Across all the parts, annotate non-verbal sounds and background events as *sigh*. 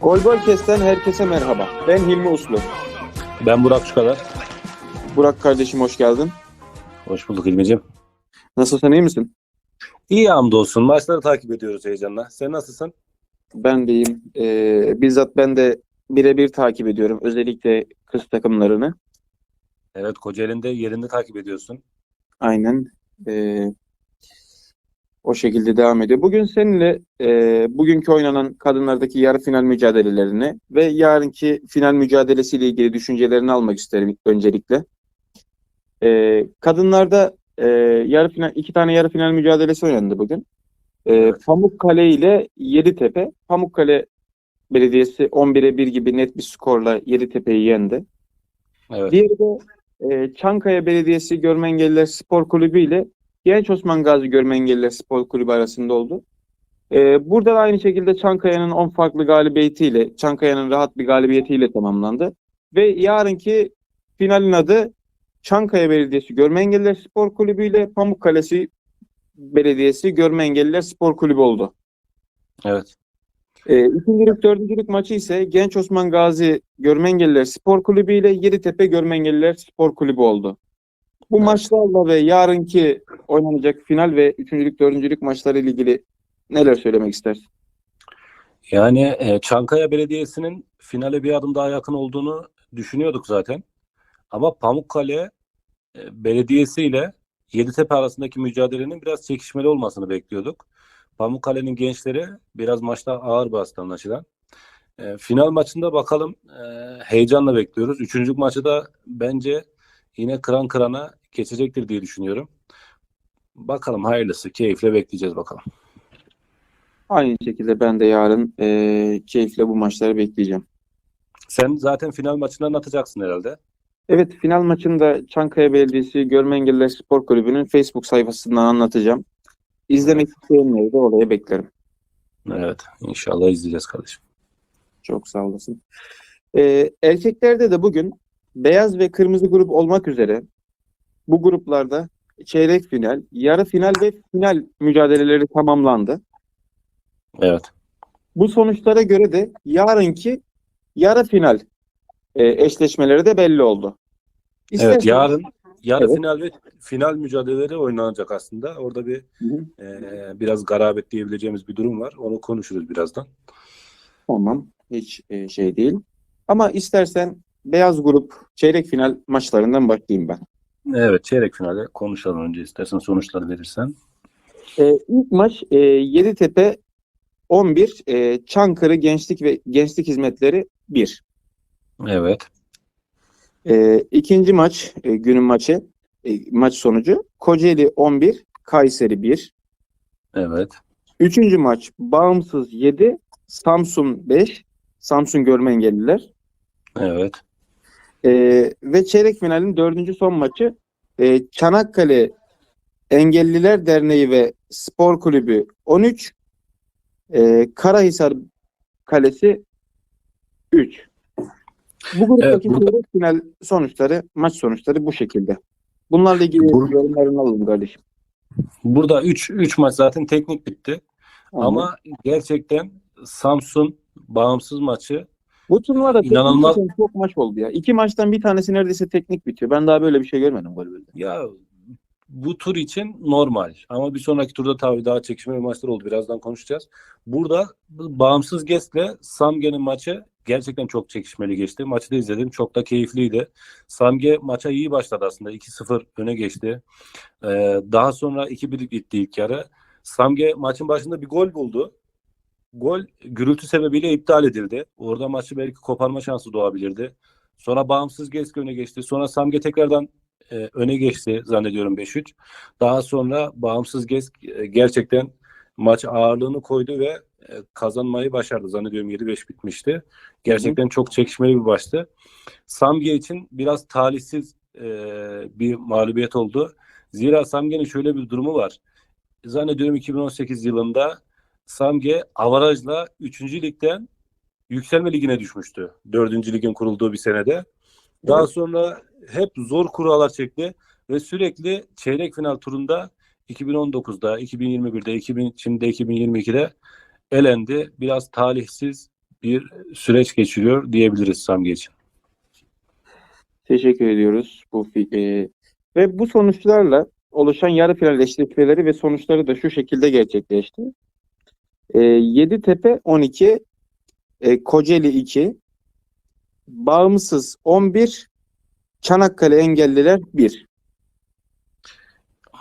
Gol Gol Kes'ten herkese merhaba. Ben Hilmi Uslu. Ben Burak şu kadar. Burak kardeşim hoş geldin. Hoş bulduk İlmicim. Nasılsın iyi misin? İyi hamdolsun. Maçları takip ediyoruz heyecanla. Sen nasılsın? Ben de iyiyim. Ee, bizzat ben de birebir takip ediyorum. Özellikle kız takımlarını. Evet Kocaeli'nde yerinde takip ediyorsun. Aynen. Ee, o şekilde devam ediyor. Bugün seninle e, bugünkü oynanan kadınlardaki yarı final mücadelelerini ve yarınki final mücadelesiyle ilgili düşüncelerini almak isterim öncelikle. Ee, kadınlarda e, yarı final iki tane yarı final mücadelesi oynandı bugün. Evet. Pamukkale ile Yeditepe. Pamukkale Belediyesi 11'e 1 gibi net bir skorla Yeditepe'yi yendi. Evet. Diğeri de e, Çankaya Belediyesi Görmengeliler Spor Kulübü ile Genç Osman Gazi Görmengeliler Spor Kulübü arasında oldu. E, burada da aynı şekilde Çankaya'nın 10 farklı galibiyetiyle, Çankaya'nın rahat bir galibiyetiyle tamamlandı. Ve yarınki finalin adı Çankaya Belediyesi Görmengeliler Spor Kulübü ile Pamukkale Belediyesi Görmengeliler Spor Kulübü oldu. Evet. E, ikincilik, dördüncülük maçı ise Genç Osman Gazi Görmengeliler Spor Kulübü ile Yeditepe Görmengeliler Spor Kulübü oldu. Bu Evet. maçlarla ve yarınki oynanacak final ve üçüncülük, dördüncülük maçları ile ilgili neler söylemek istersin? Yani e, Çankaya Belediyesi'nin finale bir adım daha yakın olduğunu düşünüyorduk zaten. Ama Pamukkale e, Belediyesi ile Yeditepe arasındaki mücadelenin biraz çekişmeli olmasını bekliyorduk. Pamukkale'nin gençleri biraz maçta ağır bastı anlaşılan. E, final maçında bakalım e, heyecanla bekliyoruz. Üçüncü maçı da bence yine kıran kırana geçecektir diye düşünüyorum. Bakalım hayırlısı. Keyifle bekleyeceğiz bakalım. Aynı şekilde ben de yarın e, keyifle bu maçları bekleyeceğim. Sen zaten final maçını anlatacaksın herhalde. Evet, final maçında Çankaya Belediyesi Görmengeliler Spor Kulübü'nün Facebook sayfasından anlatacağım. İzlemek isteyenleri de oraya beklerim. Evet. inşallah izleyeceğiz kardeşim. Çok sağ olasın. Ee, erkeklerde de bugün beyaz ve kırmızı grup olmak üzere bu gruplarda çeyrek final, yarı final ve final mücadeleleri tamamlandı. Evet. Bu sonuçlara göre de yarınki yarı final e, eşleşmeleri de belli oldu. Evet. İsterseniz- Yarın yarı Evet. final ve final mücadeleleri oynanacak aslında. Orada bir Hı hı. e, biraz garabet diyebileceğimiz bir durum var. Onu konuşuruz birazdan. Tamam, hiç e, şey değil. Ama istersen beyaz grup çeyrek final maçlarından başlayayım ben. Evet. Çeyrek finale konuşalım önce istersen sonuçları verirsen. Ee, ilk maç e, Yeditepe 11, e, Çankırı Gençlik ve Gençlik Hizmetleri 1. Evet. E, ikinci maç, e, günün maçı, e, maç sonucu Kocaeli 11, Kayseri 1. Evet. Üçüncü maç Bağımsız 7, Samsun 5, Samsun Görmengeliler. Evet. E, ve çeyrek finalin dördüncü son maçı e, Çanakkale Engelliler Derneği ve Spor Kulübü 13, e, Karahisar Kalesi 3. Bu gruptaki Evet, burada- final sonuçları, maç sonuçları bu şekilde. Bunlarla ilgili Bur- yorumlarını alalım kardeşim. Burada 3 3 maç zaten teknik bitti. Ama gerçekten Samsun bağımsız maçı bu turnuvada İnanılmaz- çok maç oldu ya. İki maçtan bir tanesi neredeyse teknik bitiyor. Ben daha böyle bir şey görmedim voleybolda. Ya bu tur için normal ama bir sonraki turda tabii daha çekişmeli maçlar oldu. Birazdan konuşacağız. Burada bağımsız Gest'le Samge'nin maçı gerçekten çok çekişmeli geçti. Maçı da izledim. Çok da keyifliydi. Samge maça iyi başladı aslında. 2-0 öne geçti. Ee, daha sonra 2-1 bitti ilk yarı. Samge maçın başında bir gol buldu. Gol gürültü sebebiyle iptal edildi. Orada maçı belki koparma şansı doğabilirdi. Sonra bağımsız Gesk öne geçti. Sonra Samge tekrardan e, öne geçti zannediyorum 5-3. Daha sonra bağımsız Gesk e, gerçekten maç ağırlığını koydu ve e, kazanmayı başardı. Zannediyorum 7-5 bitmişti. Gerçekten çok çekişmeli bir maçtı. Samge için biraz talihsiz e, bir mağlubiyet oldu. Zira Samge'nin şöyle bir durumu var. Zannediyorum 2018 yılında Samge avarajla 3. ligden yükselme ligine düşmüştü. 4. ligin kurulduğu bir senede. Daha Evet. sonra hep zor kurallar çekti ve sürekli çeyrek final turunda 2019'da, 2021'de, 2000, şimdi 2022'de elendi. Biraz talihsiz bir süreç geçiriyor diyebiliriz Samge için. Teşekkür ediyoruz bu e, ve bu sonuçlarla oluşan yarı final eşleşmeleri ve sonuçları da şu şekilde gerçekleşti. E, Yeditepe 12, e, Kocaeli 2, Bağımsız 11, Çanakkale Engelliler 1.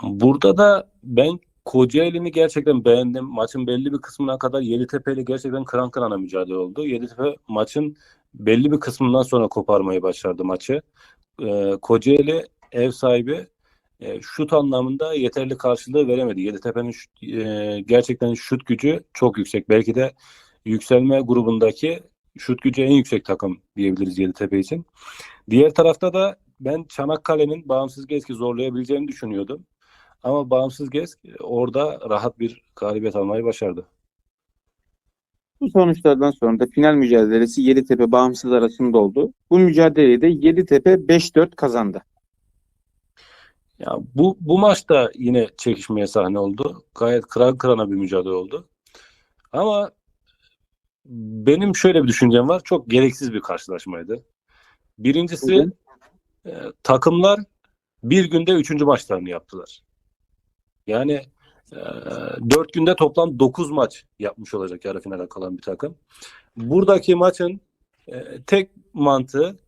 Burada da ben Kocaeli'ni gerçekten beğendim. Maçın belli bir kısmına kadar Yeditepe ile gerçekten kıran kırana mücadele oldu. Yeditepe maçın belli bir kısmından sonra koparmayı başardı maçı. Ee, Kocaeli ev sahibi e, şut anlamında yeterli karşılığı veremedi. Yeditepe'nin e, gerçekten şut gücü çok yüksek. Belki de yükselme grubundaki şut gücü en yüksek takım diyebiliriz Yeditepe için. Diğer tarafta da ben Çanakkale'nin bağımsız gezki zorlayabileceğini düşünüyordum. Ama bağımsız gez orada rahat bir galibiyet almayı başardı. Bu sonuçlardan sonra da final mücadelesi Yeditepe Bağımsız arasında oldu. Bu mücadeleyi de Yeditepe 5-4 kazandı. Ya bu bu maçta yine çekişmeye sahne oldu. Gayet kıran kırana bir mücadele oldu. Ama benim şöyle bir düşüncem var. Çok gereksiz bir karşılaşmaydı. Birincisi e, takımlar bir günde üçüncü maçlarını yaptılar. Yani e, dört günde toplam dokuz maç yapmış olacak yarı finale kalan bir takım. Buradaki maçın e, tek mantığı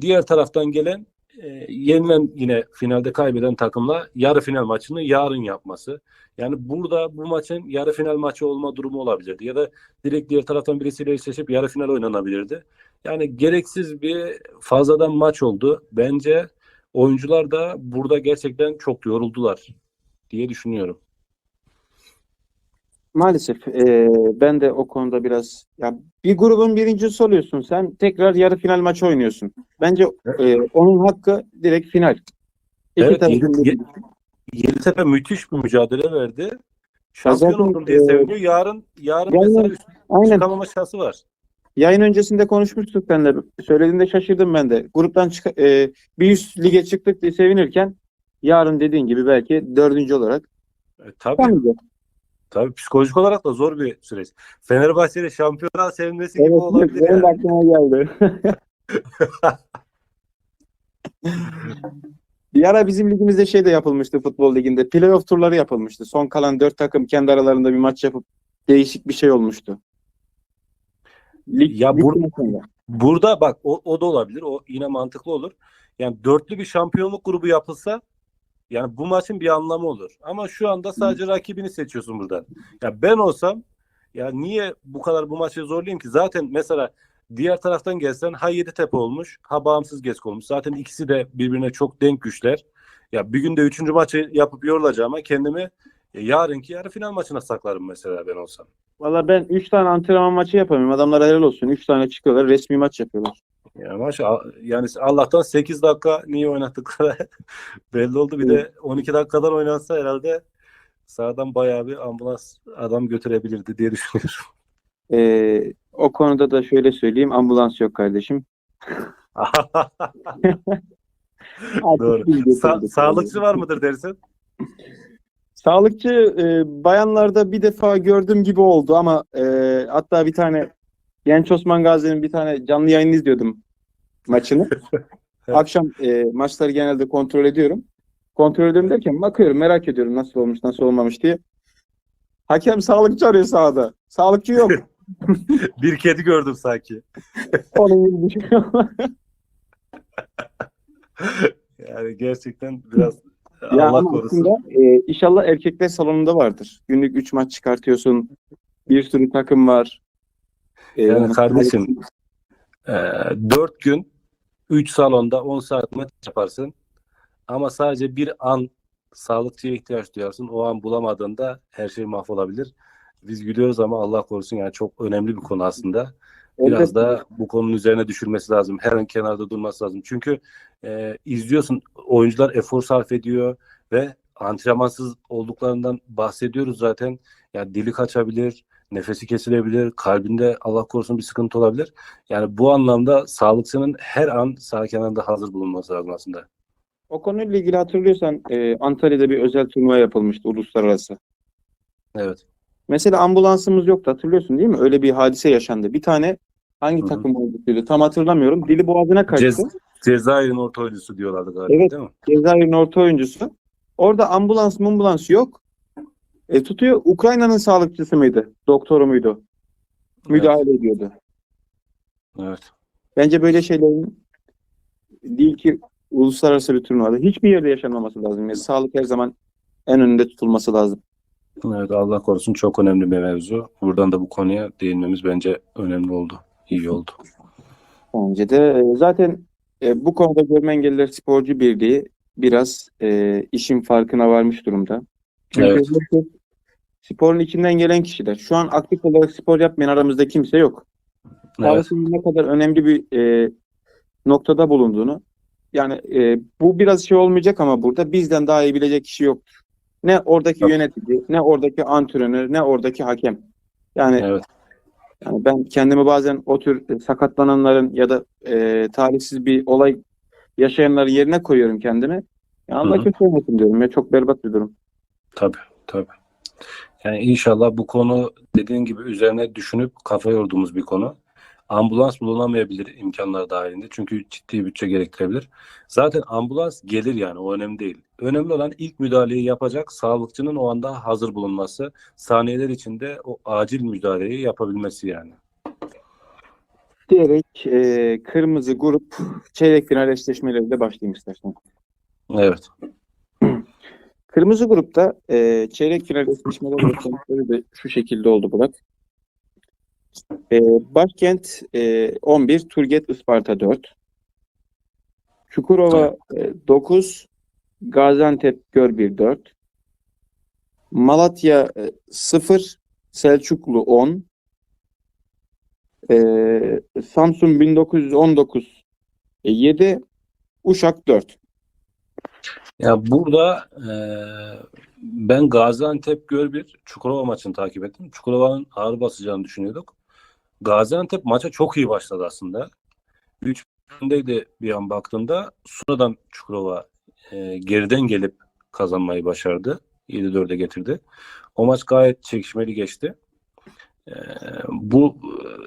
diğer taraftan gelen e, yenilen yine finalde kaybeden takımla yarı final maçını yarın yapması. Yani burada bu maçın yarı final maçı olma durumu olabilirdi. Ya da direkt diğer taraftan birisiyle eşleşip yarı final oynanabilirdi. Yani gereksiz bir fazladan maç oldu. Bence oyuncular da burada gerçekten çok yoruldular diye düşünüyorum. Maalesef e, ben de o konuda biraz ya bir grubun birincisi oluyorsun sen tekrar yarı final maçı oynuyorsun. Bence e, onun hakkı direkt final. İki Evet, birincisi. Yeditepe müthiş bir mücadele verdi. Şampiyon zaten, oldum diye e, seviniyor. Yarın yarın yani- mesela Aynen. çıkamama şansı var. Yayın öncesinde konuşmuştuk ben de. Söylediğinde şaşırdım ben de. Gruptan çık e, bir üst lige çıktık diye sevinirken yarın dediğin gibi belki dördüncü olarak E, tabii, çıkamayacak. Tabii psikolojik olarak da zor bir süreç. Fenerbahçe'de şampiyona sevinmesi gibi Evet, olabilir benim yani. aklıma geldi. *laughs* Bir ara bizim ligimizde şey de yapılmıştı futbol liginde. Playoff turları yapılmıştı. Son kalan dört takım kendi aralarında bir maç yapıp değişik bir şey olmuştu. Lig, Ya bur- ligden sonra. Burada bak o, o da olabilir. O yine mantıklı olur. Yani dörtlü bir şampiyonluk grubu yapılsa yani bu maçın bir anlamı olur. Ama şu anda sadece rakibini seçiyorsun buradan. Ya ben olsam ya niye bu kadar bu maçı zorlayayım ki? Zaten mesela diğer taraftan gelsen ha Yeditepe olmuş ha Bağımsız Gesk olmuş. Zaten ikisi de birbirine çok denk güçler. Ya bir günde üçüncü maçı yapıp yorulacağıma kendimi e, yarınki yarı final maçına saklarım mesela ben olsam. Valla ben 3 tane antrenman maçı yapamıyorum. Adamlara helal olsun. 3 tane çıkıyorlar. Resmi maç yapıyorlar. Ya maşallah yani Allah'tan 8 dakika niye oynattıkları *laughs* belli oldu. Bir de 12 dakikadan oynansa herhalde sağdan bayağı bir ambulans adam götürebilirdi diye düşünüyorum. Ee, o konuda da şöyle söyleyeyim. Ambulans yok kardeşim. *laughs* Doğru. Sa- sağlıkçı var mıdır dersin? Sağlıkçı e, bayanlarda bir defa gördüğüm gibi oldu ama e, hatta bir tane Genç Osman Gazi'nin bir tane canlı yayını izliyordum maçını. *laughs* Evet. Akşam e, maçları genelde kontrol ediyorum. Kontrol ediyorum derken bakıyorum merak ediyorum nasıl olmuş nasıl olmamış diye. Hakem sağlıkçı arıyor sahada. Sağlıkçı yok. *laughs* *laughs* bir kedi gördüm sanki. Onun gibi bir şey. Yani gerçekten biraz Ya Allah korusun. aslında e, inşallah erkekler salonunda vardır. Günlük 3 maç çıkartıyorsun. Bir sürü takım var. E, Yani kardeşim, Ee, 4 gün 3 salonda 10 saat maç yaparsın. Ama sadece bir an sağlıkçıya ihtiyaç duyarsın. O an bulamadığında her şey mahvolabilir. Biz gülüyoruz ama Allah korusun yani çok önemli bir konu aslında. Biraz elbette. da bu konunun üzerine düşülmesi lazım. Her an kenarda durması lazım. Çünkü e, izliyorsun oyuncular efor sarf ediyor ve antrenmansız olduklarından bahsediyoruz zaten. Ya dili kaçabilir, nefesi kesilebilir, kalbinde Allah korusun bir sıkıntı olabilir. Yani bu anlamda sağlıkçının her an sağ kenarında hazır bulunması lazım aslında. O konuyla ilgili hatırlıyorsan e, Antalya'da bir özel turnuva yapılmıştı uluslararası. Evet. Mesela ambulansımız yoktu hatırlıyorsun değil mi? Öyle bir hadise yaşandı. Bir tane hangi Hı hı. takım olduğunu tam hatırlamıyorum. Dili boğazına kaçtı. Cez Cezayir'in orta oyuncusu diyorlardı galiba Evet. değil mi? Cezayir'in orta oyuncusu. Orada ambulans ambulans yok. E, tutuyor. Ukrayna'nın sağlıkçısı mıydı? Doktoru muydu? Müdahale ediyordu. Evet. Bence böyle şeylerin değil ki uluslararası bir turnuvada hiçbir yerde yaşanmaması lazım. Yani sağlık her zaman en önünde tutulması lazım. Evet Allah korusun çok önemli bir mevzu. Buradan da bu konuya değinmemiz bence önemli oldu. İyi oldu. Bence de e, zaten e, bu konuda Görme Engelliler Sporcu Birliği biraz e, işin farkına varmış durumda. Çünkü Evet. Sporun içinden gelen kişiler. Şu an aktif olarak spor yapmayan aramızda kimse yok. Evet. Sağlığın ne kadar önemli bir e, noktada bulunduğunu yani e, bu biraz şey olmayacak ama burada bizden daha iyi bilecek kişi yoktur. Ne oradaki Tabii. yönetici, ne oradaki antrenör, ne oradaki hakem. Yani Evet. yani ben kendimi bazen o tür e, sakatlananların ya da e, talihsiz bir olay yaşayanların yerine koyuyorum kendimi. Ya Allah Hı hı. kötü olmasın diyorum ya çok berbat bir durum. Tabii, tabii. Yani inşallah bu konu dediğin gibi üzerine düşünüp kafa yorduğumuz bir konu. Ambulans bulunamayabilir imkanlar dahilinde. Çünkü ciddi bütçe gerektirebilir. Zaten ambulans gelir yani o önemli değil. Önemli olan ilk müdahaleyi yapacak sağlıkçının o anda hazır bulunması. Saniyeler içinde o acil müdahaleyi yapabilmesi yani. Diyerek e, kırmızı grup çeyrek final eşleşmeleriyle başlayayım istersen. Evet. Kırmızı grupta e, çeyrek final eşleşmeleri sonuçları da şu şekilde oldu Burak. E, Başkent e, 11, Turget Isparta 4. Çukurova e, 9, Gaziantep Görbir 4. Malatya e, 0, Selçuklu 10. E, Samsun 1919 e, 7, Uşak 4. Ya burada eee, ben Gaziantep Görbir Çukurova maçını takip ettim. Çukurova'nın ağır basacağını düşünüyorduk. Gaziantep maça çok iyi başladı aslında. 3 öndeydi bir an baktığımda. Sonradan Çukurova eee, geriden gelip kazanmayı başardı. 7-4'e getirdi. O maç gayet çekişmeli geçti. Eee, bu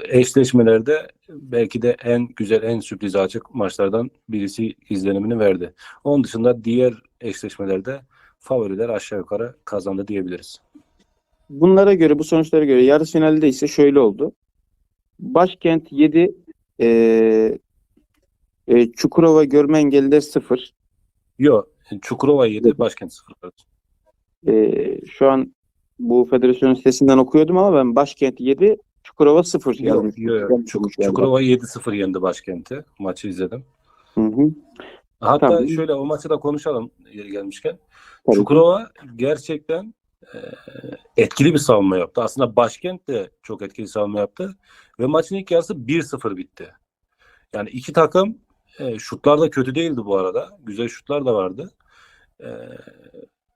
eşleşmelerde belki de en güzel, en sürprize açık maçlardan birisi izlenimini verdi. Onun dışında diğer eşleşmelerde favoriler aşağı yukarı kazandı diyebiliriz. Bunlara göre, bu sonuçlara göre yarı finalde ise şöyle oldu. Başkent 7, e, e, Çukurova Görme Engelliler 0. Yok, Çukurova 7, Başkent 0. E, şu an bu federasyonun sitesinden okuyordum ama ben Başkent 7, Çukurova 0 Yok, yazmışım. yok, yok. Çuk-. Çukurova 7-0 yendi Başkent'i. Maçı izledim. Hı hı. Hatta Tamam. şöyle o maçı da konuşalım yeri gelmişken. Tabii. Çukurova gerçekten e, etkili bir savunma yaptı. Aslında Başkent de çok etkili savunma yaptı. Ve maçın ilk yarısı 1-0 bitti. Yani iki takım e, şutlar da kötü değildi bu arada. Güzel şutlar da vardı. E,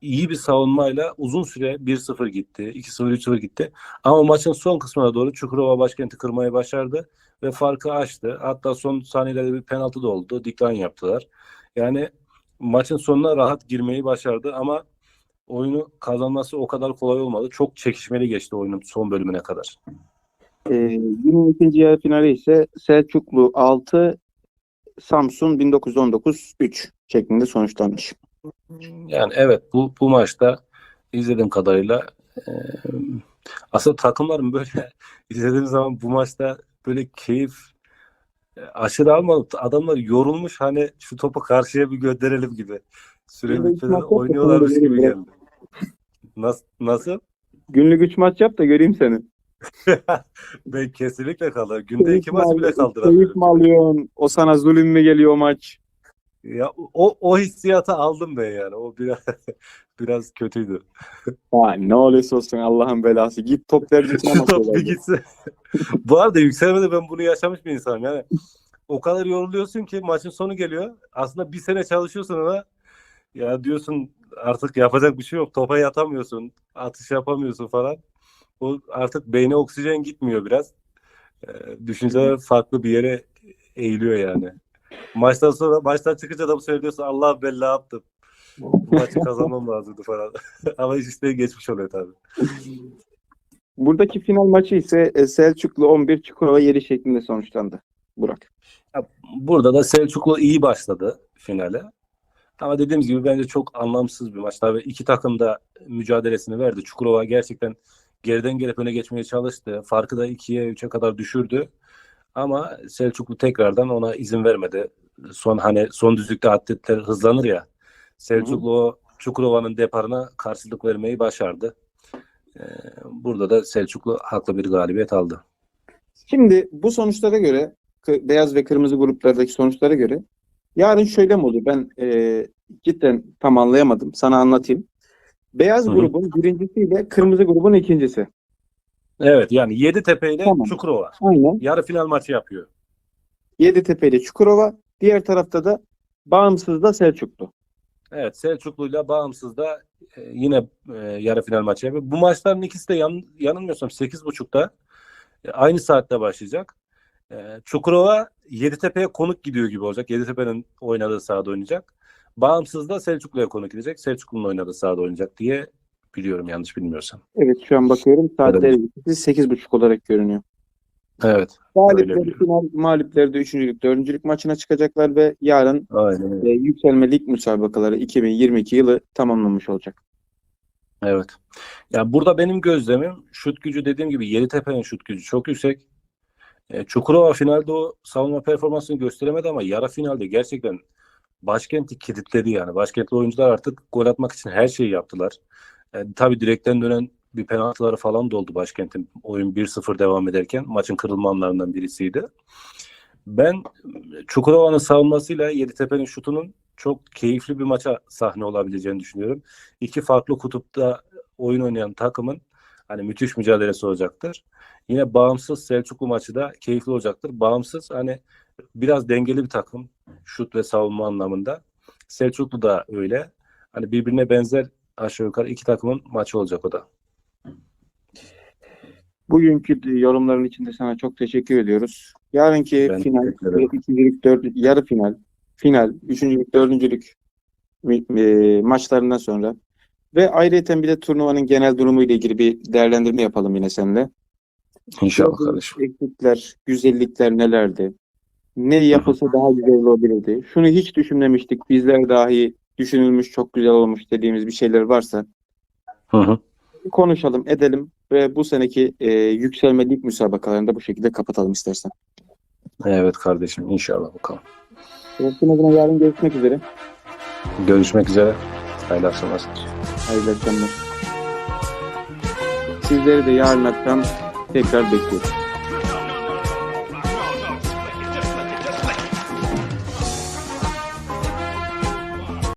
iyi bir savunmayla uzun süre 1-0 gitti. 2-0, 3-0 gitti. Ama maçın son kısmına doğru Çukurova Başkent'i kırmayı başardı. Ve farkı açtı. Hatta son saniyelerde bir penaltı da oldu. Decline yaptılar. Yani maçın sonuna rahat girmeyi başardı ama oyunu kazanması o kadar kolay olmadı. Çok çekişmeli geçti oyunun son bölümüne kadar. E, günün ikinci yarı finali ise Selçuklu 6, Samsun 1919 3 şeklinde sonuçlanmış. Yani evet bu bu maçta izlediğim kadarıyla e, aslında takımların böyle *laughs* izlediğim zaman bu maçta böyle keyif e, aşırı almadı. Adamlar yorulmuş hani şu topu karşıya bir gönderelim gibi. Süre Günlük bitmeden maç yok da oynuyorlarmış gibi geldi. Nasıl? Nasıl? Günlük 3 maç yap da göreyim seni. *laughs* ben kesinlikle kalır. Günde iki maç bile Keyif kaldıramıyorum. mi alıyorsun? O sana zulüm mü geliyor maç? Ya o o hissiyatı aldım ben yani. O biraz *laughs* biraz kötüydü. Ha, ne olursa olsun Allah'ın belası. Git top maç *laughs* top bir gitse. *laughs* Bu arada yükselmede ben bunu yaşamış bir insanım. Yani o kadar yoruluyorsun ki maçın sonu geliyor. Aslında bir sene çalışıyorsun ona. Ya diyorsun artık yapacak bir şey yok. Topa yatamıyorsun. Atış yapamıyorsun falan. o artık beyne oksijen gitmiyor biraz. Ee, düşünceler farklı bir yere eğiliyor yani. Maçtan sonra maçtan çıkınca da bu söylüyorsun Allah ne yaptım. Bu maçı *laughs* kazanmam lazımdı falan. *laughs* Ama iş işte geçmiş oluyor tabii. Buradaki final maçı ise e, Selçuklu 11 Çukurova 7 şeklinde sonuçlandı. Burak. Ya, Burada da Selçuklu iyi başladı finale. Ama dediğimiz gibi bence çok anlamsız bir maç. Tabii iki takım da mücadelesini verdi. Çukurova gerçekten geriden gelip öne geçmeye çalıştı. Farkı da 2'ye 3'e kadar düşürdü. Ama Selçuklu tekrardan ona izin vermedi. Son hani son düzlükte atletler hızlanır ya. Selçuklu o Çukurova'nın deparına karşılık vermeyi başardı. Ee, burada da Selçuklu haklı bir galibiyet aldı. Şimdi bu sonuçlara göre beyaz ve kırmızı gruplardaki sonuçlara göre yarın şöyle mi olur? Ben e, cidden tam anlayamadım. Sana anlatayım. Beyaz Hı hı. grubun birincisiyle kırmızı grubun ikincisi. Evet yani Yeditepe ile Tamam. Çukurova Aynen. yarı final maçı yapıyor. Yeditepe ile Çukurova. Diğer tarafta da Bağımsız'da Selçuklu. Evet Selçuklu'yla bağımsız da e, yine e, yarı final maçı yapıyor. Bu maçların ikisi de yan, yanılmıyorsam 8.30'da e, aynı saatte başlayacak. E, Çukurova Yeditepe'ye konuk gidiyor gibi olacak. Yeditepe'nin oynadığı sahada oynayacak. Bağımsız da Selçuklu'ya konuk gidecek. Selçuklu'nun oynadığı sahada oynayacak diye biliyorum yanlış bilmiyorsam. Evet şu an bakıyorum. Saatler Evet. 8.30 olarak görünüyor. Evet. Biliyorum. final, mağlupleri de üçüncülük, dördüncülük maçına çıkacaklar ve yarın Aynen e, yükselme lig müsabakaları 2022 yılı tamamlanmış olacak. Evet. Ya burada benim gözlemim şut gücü dediğim gibi Yeditepe'nin şut gücü çok yüksek. E, Çukurova finalde o savunma performansını gösteremedi ama yarı finalde gerçekten başkenti kilitledi yani. Başkentli oyuncular artık gol atmak için her şeyi yaptılar. E, tabii direkten dönen bir penaltıları falan da oldu başkentin oyun 1-0 devam ederken maçın kırılma anlarından birisiydi. Ben e, Çukurova'nın savunmasıyla Yeditepe'nin şutunun çok keyifli bir maça sahne olabileceğini düşünüyorum. İki farklı kutupta oyun oynayan takımın hani müthiş mücadelesi olacaktır. Yine bağımsız Selçuklu maçı da keyifli olacaktır. Bağımsız hani biraz dengeli bir takım şut ve savunma anlamında. Selçuklu da öyle. Hani birbirine benzer aşağı yukarı iki takımın maçı olacak o da. Bugünkü yorumların için de sana çok teşekkür ediyoruz. Yarınki Ben final, ikincilik, dört, yarı final, final, üçüncülük, dördüncülük e, maçlarından sonra ve ayrıca bir de turnuvanın genel durumu ile ilgili bir değerlendirme yapalım yine seninle. İnşallah kardeşim. Eksikler, güzellikler nelerdi? Ne yapılsa daha güzel olabilirdi? Şunu hiç düşünmemiştik. Bizler dahi düşünülmüş, çok güzel olmuş dediğimiz bir şeyler varsa Hı hı. konuşalım, edelim ve bu seneki e, yükselme lig müsabakalarını da bu şekilde kapatalım istersen. Evet kardeşim inşallah bakalım. Görüşmek üzere, yarın görüşmek üzere. Görüşmek üzere. Hayırlı akşamlar. Hayırlı akşamlar. Sizleri de yarın akşam tekrar bekliyoruz.